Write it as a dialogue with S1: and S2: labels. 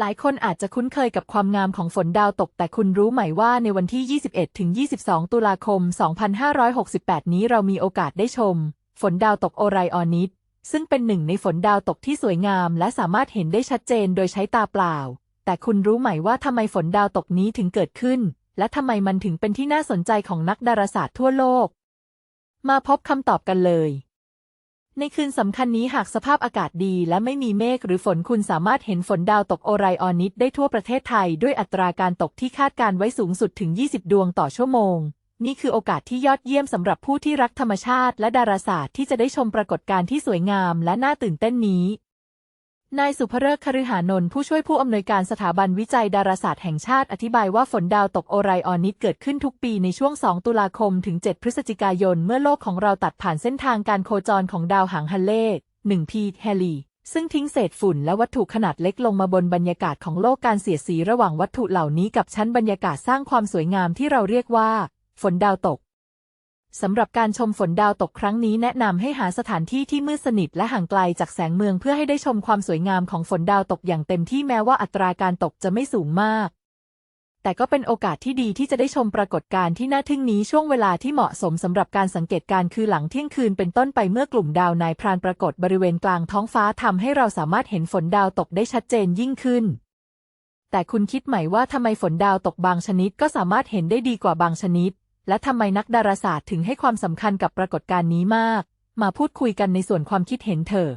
S1: หลายคนอาจจะคุ้นเคยกับความงามของฝนดาวตก แต่คุณรู้ไหมว่าในวันที่ 21 ถึง 22 ตุลาคม 2568 นี้เรามีโอกาสได้ชม ฝนดาวตกโอไรออนิสซึ่งเป็นหนึ่งในฝนดาวตกที่สวยงาม และสามารถเห็นได้ชัดเจนโดยใช้ตาเปล่า แต่คุณรู้ไหมว่าทำไมฝนดาวตกนี้ถึงเกิดขึ้น และทำไมมันถึงเป็นที่น่าสนใจของนักดาราศาสตร์ทั่วโลก มาพบคำตอบกันเลย ในคืนสำคัญนี้หากสภาพอากาศดีและไม่มีเมฆหรือฝนคุณสามารถเห็นฝนดาวตกโอไรออนิสได้ทั่วประเทศไทย ด้วยอัตราการตกที่คาดการไว้สูงสุดถึง 20 ดวงต่อชั่วโมง นี่คือโอกาสที่ยอดเยี่ยมสำหรับผู้ที่รักธรรมชาติและดาราศาสตร์ที่จะได้ชมปรากฏการณ์ที่สวยงามและน่าตื่นเต้นนี้ นายสุภเริกคฤหานนท์ผู้ช่วยผู้อำนวยการสถาบันวิจัยดาราศาสตร์แห่งชาติอธิบายว่าฝนดาวตกโอไรออนิสเกิดขึ้นทุกปีในช่วง 2 ตุลาคมถึง 7 พฤศจิกายน เมื่อโลกของเราตัดผ่านเส้นทางการโคจรของดาวหางฮัลเล่1พีแฮลีซึ่งทิ้งเศษฝุ่นและวัตถุขนาดเล็กลงมาบนบรรยากาศของโลกการเสียดสีระหว่างวัตถุเหล่านี้กับชั้นบรรยากาศสร้างความสวยงามที่เราเรียกว่า ฝนดาวตก สำหรับการชมฝนดาวตกครั้งนี้แนะนำให้หาสถานที่ที่มืดสนิทและห่างไกลจากแสงเมืองเพื่อให้ได้ชมความสวยงามของฝนดาวตกอย่างเต็มที่แม้ว่าอัตราการตกจะไม่สูงมาก แต่ก็เป็นโอกาสที่ดีที่จะได้ชมปรากฏการณ์ที่น่าทึ่งนี้ช่วงเวลาที่เหมาะสมสำหรับการสังเกตการคือหลังเที่ยงคืนเป็นต้นไปเมื่อกลุ่มดาวนายพรานปรากฏบริเวณกลางท้องฟ้าทำให้เราสามารถเห็นฝนดาวตกได้ชัดเจนยิ่งขึ้นแต่คุณคิดไหมว่าทำไมฝนดาวตกบางชนิดก็สามารถเห็นได้ดีกว่าบางชนิด และทำไมนักดาราศาสตร์ถึงให้ความสำคัญกับปรากฏการณ์นี้มาก มาพูดคุยกันในส่วนความคิดเห็นเถอะ